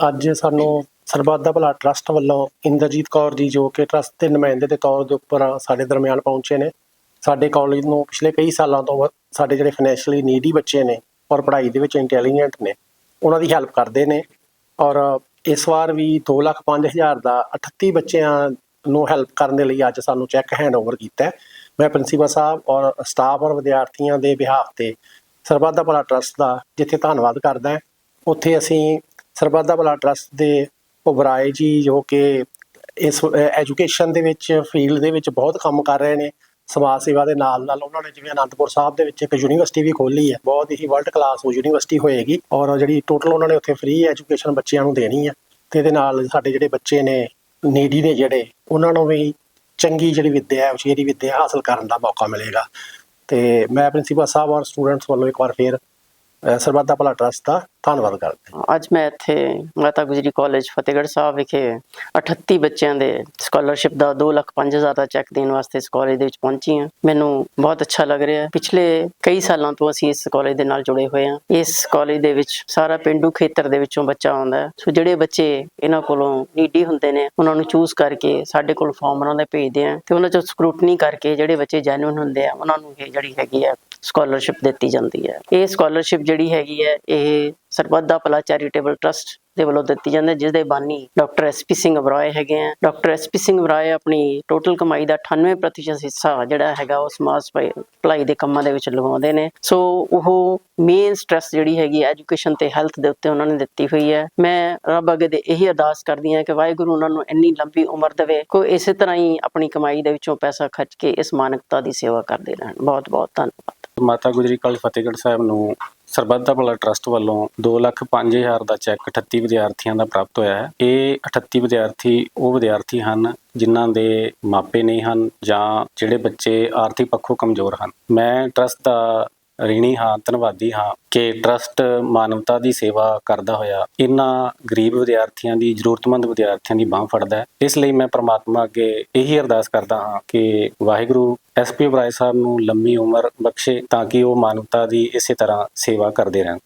ਅੱਜ ਸਾਨੂੰ ਸਰਬੱਤ ਦਾ ਭਲਾ ਟਰਸਟ ਵੱਲੋਂ ਇੰਦਰਜੀਤ ਕੌਰ ਜੀ ਜੋ ਕਿ ਟਰਸਟ ਦੇ ਨੁਮਾਇੰਦੇ ਦੇ ਤੌਰ ਦੇ ਉੱਪਰ ਸਾਡੇ ਦਰਮਿਆਨ ਪਹੁੰਚੇ ਨੇ। ਸਾਡੇ ਕਾਲਜ ਨੂੰ ਪਿਛਲੇ ਕਈ ਸਾਲਾਂ ਤੋਂ ਸਾਡੇ ਜਿਹੜੇ ਫਾਈਨੈਂਸ਼ੀਅਲੀ ਨੀਡੀ ਬੱਚੇ ਨੇ ਔਰ ਪੜ੍ਹਾਈ ਦੇ ਵਿੱਚ ਇੰਟੈਲੀਜੈਂਟ ਨੇ, ਉਹਨਾਂ ਦੀ ਹੈਲਪ ਕਰਦੇ ਨੇ ਔਰ ਇਸ ਵਾਰ ਵੀ 205000 ਦਾ 38 ਬੱਚਿਆਂ ਨੂੰ ਹੈਲਪ ਕਰਨ ਦੇ ਲਈ ਅੱਜ ਸਾਨੂੰ ਚੈੱਕ ਹੈਂਡਓਵਰ ਕੀਤਾ ਮੈਂ ਪ੍ਰਿੰਸੀਪਲ ਸਾਹਿਬ ਔਰ ਸਟਾਫ ਔਰ ਵਿਦਿਆਰਥੀਆਂ ਦੇ ਬਿਹਾਫ ਤੇ ਸਰਬੱਤ ਦਾ ਭਲਾ ਟਰਸਟ ਦਾ ਜਿੱਥੇ ਧੰਨਵਾਦ ਕਰਦਾ ਹਾਂ, ਉੱਥੇ ਅਸੀਂ ਸਰਬੱਤ ਦਾ ਭਲਾ ਟਰਸਟ ਦੇ ਉਬਰਾਏ ਜੀ, ਜੋ ਕਿ ਇਸ ਐਜੂਕੇਸ਼ਨ ਦੇ ਵਿੱਚ ਫੀਲਡ ਦੇ ਵਿੱਚ ਬਹੁਤ ਕੰਮ ਕਰ ਰਹੇ ਨੇ। ਸਮਾਜ ਸੇਵਾ ਦੇ ਨਾਲ ਨਾਲ ਉਹਨਾਂ ਨੇ ਜਿਵੇਂ ਅਨੰਦਪੁਰ ਸਾਹਿਬ ਦੇ ਵਿੱਚ ਇੱਕ ਯੂਨੀਵਰਸਿਟੀ ਵੀ ਖੋਲੀ ਹੈ। ਬਹੁਤ ਹੀ ਵਰਲਡ ਕਲਾਸ ਯੂਨੀਵਰਸਿਟੀ ਹੋਏਗੀ ਔਰ ਜਿਹੜੀ ਟੋਟਲ ਉਹਨਾਂ ਨੇ ਉੱਥੇ ਫ੍ਰੀ ਐਜੂਕੇਸ਼ਨ ਬੱਚਿਆਂ ਨੂੰ ਦੇਣੀ ਹੈ। ਤੇ ਇਹਦੇ ਨਾਲ ਸਾਡੇ ਜਿਹੜੇ ਬੱਚੇ ਨੇ ਨੀਡੀ ਦੇ ਜਿਹੜੇ, ਉਹਨਾਂ ਨੂੰ ਵੀ ਚੰਗੀ ਜਿਹੜੀ ਵਿੱਦਿਆ ਹੈ, ਉਚੇਰੀ ਵਿੱਦਿਆ ਹਾਸਲ ਕਰਨ ਦਾ ਮੌਕਾ ਮਿਲੇਗਾ। ਤੇ ਮੈਂ ਪ੍ਰਿੰਸੀਪਲ ਸਾਹਿਬ ਔਰ ਸਟੂਡੈਂਟਸ ਵੱਲੋਂ ਇੱਕ ਵਾਰ ਫੇਰ ਸਰਬੱਤ ਦਾ ਭਲਾ ਟਰਸਟ ਦਾ ਧੰਨਵਾਦ ਕਰਦਾ ਹਾਂ। ਅੱਜ ਮੈਂ ਇੱਥੇ ਮਾਤਾ ਗੁਜਰੀ ਕਾਲਜ ਫਤਿਹਗੜ੍ਹ ਸਾਹਿਬ ਵਿਖੇ 38 ਬੱਚਿਆਂ ਦੇ ਸਕਾਲਰਸ਼ਿਪ ਦਾ 2 ਲੱਖ 5000 ਦਾ ਚੈੱਕ ਦੇਣ ਵਾਸਤੇ ਇਸ ਕਾਲਜ ਦੇ ਵਿੱਚ ਪਹੁੰਚੀ ਹਾਂ। ਮੈਨੂੰ ਬਹੁਤ ਅੱਛਾ ਲੱਗ ਰਿਹਾ ਹੈ। ਪਿਛਲੇ ਕਈ ਸਾਲਾਂ ਤੋਂ ਅਸੀਂ ਇਸ ਕਾਲਜ ਦੇ ਨਾਲ ਜੁੜੇ ਹੋਏ ਹਾਂ। ਇਸ ਕਾਲਜ ਦੇ ਵਿੱਚ ਸਾਰਾ ਪਿੰਡੂ ਖੇਤਰ ਦੇ ਵਿੱਚੋਂ ਬੱਚਾ ਆਉਂਦਾ ਹੈ। ਸੋ ਜਿਹੜੇ ਬੱਚੇ ਇਹਨਾਂ ਕੋਲੋਂ ਨੀਡੀ ਹੁੰਦੇ ਨੇ, ਉਹਨਾਂ ਨੂੰ ਚੂਜ਼ ਕਰਕੇ ਸਾਡੇ ਕੋਲ ਫਾਰਮ ਉਹਨਾਂ ਦੇ ਭੇਜਦੇ ਆ ਤੇ ਉਹਨਾਂ ਚੋਂ ਸਕਰੂਟਨੀ ਕਰਕੇ ਜਿਹੜੇ ਬੱਚੇ ਜੈਨੂਇਨ ਹੁੰਦੇ ਆ, ਉਹਨਾਂ ਨੂੰ ਇਹ ਜਿਹੜੀ ਹੈਗੀ ਆ ਸਕਾਲਰਸ਼ਿਪ ਦਿੱਤੀ ਜਾਂਦੀ ਹੈ। ਇਹ ਸਕਾਲਰਸ਼ਿਪ ਜਿਹੜੀ ਹੈਗੀ ਹੈ, ਇਹ ਸਰਬੱਤ ਦਾ ਭਲਾ ਚੈਰੀਟੇਬਲ ਟਰਸਟ ਦੇ ਵੱਲੋਂ ਦਿੱਤੀ ਜਾਂਦੀ ਹੈ ਜਿਸ ਦੇ ਬਾਨੀ ਡਾਕਟਰ ਐਸਪੀ ਸਿੰਘ ਬਰਾਏ ਹੈਗੇ ਆ ਡਾਕਟਰ ਐਸਪੀ ਸਿੰਘ ਬਰਾਏ ਆਪਣੀ ਟੋਟਲ ਕਮਾਈ ਦਾ 98% ਹਿੱਸਾ ਜਿਹੜਾ ਹੈਗਾ, ਉਹ ਸਮਾਜ ਭਲਾਈ- ਦੇ ਕੰਮਾਂ ਦੇ ਵਿੱਚ ਲਗਾਉਂਦੇ ਨੇ। ਸੋ ਉਹ ਮੇਨ ਸਟ੍ਰੈਸ ਜਿਹੜੀ ਹੈਗੀ ਐਜੂਕੇਸ਼ਨ ਤੇ ਹੈਲਥ ਦੇ ਉੱਤੇ ਉਹਨਾਂ ਨੇ ਦਿੱਤੀ ਹੋਈ ਹੈ। ਮੈਂ ਰੱਬ ਅੱਗੇ ਦੇ ਇਹੀ ਅਰਦਾਸ ਕਰਦੀ ਹਾਂ ਕਿ ਵਾਹਿਗੁਰੂ ਉਹਨਾਂ ਨੂੰ ਇੰਨੀ ਲੰਬੀ ਉਮਰ ਦੇਵੇ, ਕੋਈ ਇਸੇ ਤਰ੍ਹਾਂ ਹੀ ਆਪਣੀ ਕਮਾਈ ਦੇ ਵਿੱਚੋਂ ਪੈਸਾ ਖਰਚ ਕੇ ਇਸ ਮਾਨਵਤਾ ਦੀ ਸੇਵਾ ਕਰਦੇ ਰਹਿਣ। ਬਹੁਤ ਬਹੁਤ ਧੰਨਵਾਦ। ਮਾਤਾ ਗੁਜਰੀ ਕਾਲਜ ਫਤਿਹਗੜ੍ਹ ਸਾਹਿਬ ਨੂੰ ਸਰਬੱਤ ਦਾ ਭਲਾ ਟਰਸਟ ਵੱਲੋਂ 2 ਲੱਖ 5000 ਦਾ ਚੈੱਕ 38 ਵਿਦਿਆਰਥੀਆਂ ਦਾ ਪ੍ਰਾਪਤ ਹੋਇਆ ਹੈ। ਇਹ 38 ਵਿਦਿਆਰਥੀ ਉਹ ਵਿਦਿਆਰਥੀ ਹਨ ਜਿਨ੍ਹਾਂ ਦੇ ਮਾਪੇ ਨਹੀਂ ਹਨ ਜਾਂ ਜਿਹੜੇ ਬੱਚੇ ਆਰਥਿਕ ਪੱਖੋਂ ਕਮਜ਼ੋਰ ਹਨ। ਮੈਂ ਟਰਸਟ ਦਾ ਰਿਣੀ, ਹਾਂ, ਧੰਨਵਾਦੀ, ਹਾਂ, ਕਿ ਟਰਸਟ ਮਾਨਵਤਾ ਦੀ ਸੇਵਾ ਕਰਦਾ ਹੋਇਆ ਇਹਨਾਂ ਗਰੀਬ ਵਿਦਿਆਰਥੀਆਂ ਦੀ, ਜ਼ਰੂਰਤਮੰਦ ਵਿਦਿਆਰਥੀਆਂ ਦੀ ਬਾਹ ਫੜਦਾ ਹੈ। ਇਸ ਲਈ ਮੈਂ ਪ੍ਰਮਾਤਮਾ ਅੱਗੇ ਇਹੀ ਅਰਦਾਸ ਕਰਦਾ ਹਾਂ ਕਿ ਵਾਹਿਗੁਰੂ ਐਸਪੀ ਬਰਾਏ ਸਾਹਿਬ ਨੂੰ ਲੰਮੀ ਉਮਰ ਬਖਸ਼ੇ ਤਾਂ ਕਿ ਉਹ ਮਾਨਵਤਾ ਦੀ ਇਸੇ ਤਰ੍ਹਾਂ ਸੇਵਾ ਕਰਦੇ ਰਹਿਣ।